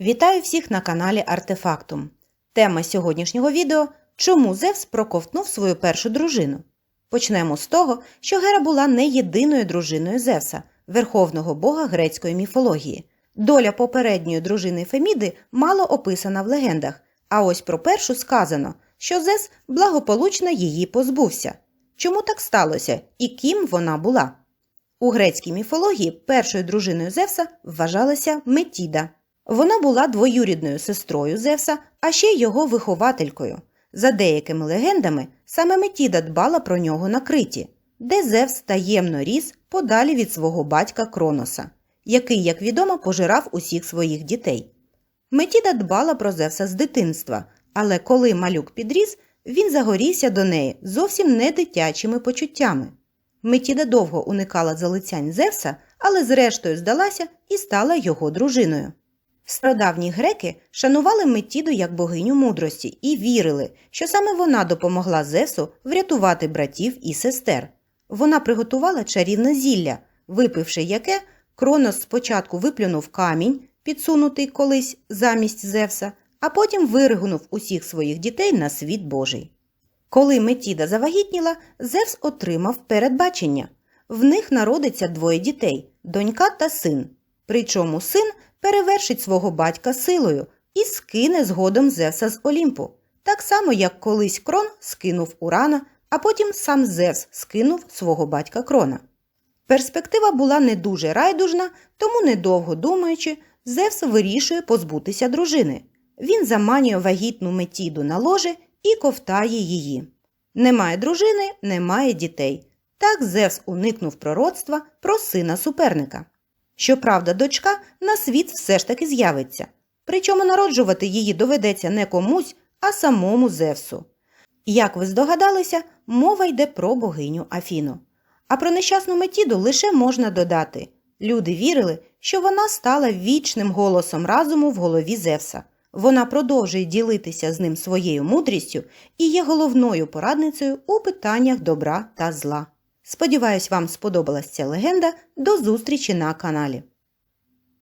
Вітаю всіх на каналі Артефактум. Тема сьогоднішнього відео Чому Зевс проковтнув свою першу дружину? Почнемо з того, що Гера була не єдиною дружиною Зевса, верховного бога грецької міфології. Доля попередньої дружини Феміди мало описана в легендах, а ось про першу сказано, що Зевс благополучно її позбувся. Чому так сталося і ким вона була? У грецькій міфології першою дружиною Зевса вважалася Метіда. Вона була двоюрідною сестрою Зевса, а ще його вихователькою. За деякими легендами, саме Метіда дбала про нього на Криті, де Зевс таємно ріс подалі від свого батька Кроноса, який, як відомо, пожирав усіх своїх дітей. Метіда дбала про Зевса з дитинства, але коли малюк підріс, він загорівся до неї зовсім не дитячими почуттями. Метіда довго уникала залицянь Зевса, але зрештою здалася і стала його дружиною. Стародавні греки шанували Метіду як богиню мудрості і вірили, що саме вона допомогла Зевсу врятувати братів і сестер. Вона приготувала чарівне зілля, випивши яке, Кронос спочатку виплюнув камінь, підсунутий колись замість Зевса, а потім виригнув усіх своїх дітей на світ Божий. Коли Метіда завагітніла, Зевс отримав передбачення. В них народиться двоє дітей донька та син. Причому син перевершить свого батька силою і скине згодом Зевса з Олімпу, так само, як колись крон скинув Урана, а потім сам Зевс скинув свого батька крона. Перспектива була не дуже райдужна, тому, недовго думаючи, Зевс вирішує позбутися дружини. Він заманює вагітну метіду на ложе і ковтає її. Немає дружини, немає дітей. Так Зевс уникнув пророцтва про сина суперника. Щоправда, дочка на світ все ж таки з'явиться. Причому народжувати її доведеться не комусь, а самому Зевсу. Як ви здогадалися, мова йде про богиню Афіну. А про нещасну Метіду лише можна додати. Люди вірили, що вона стала вічним голосом разуму в голові Зевса. Вона продовжує ділитися з ним своєю мудрістю і є головною порадницею у питаннях добра та зла. Сподіваюсь, вам сподобалася ця легенда. До зустрічі на каналі.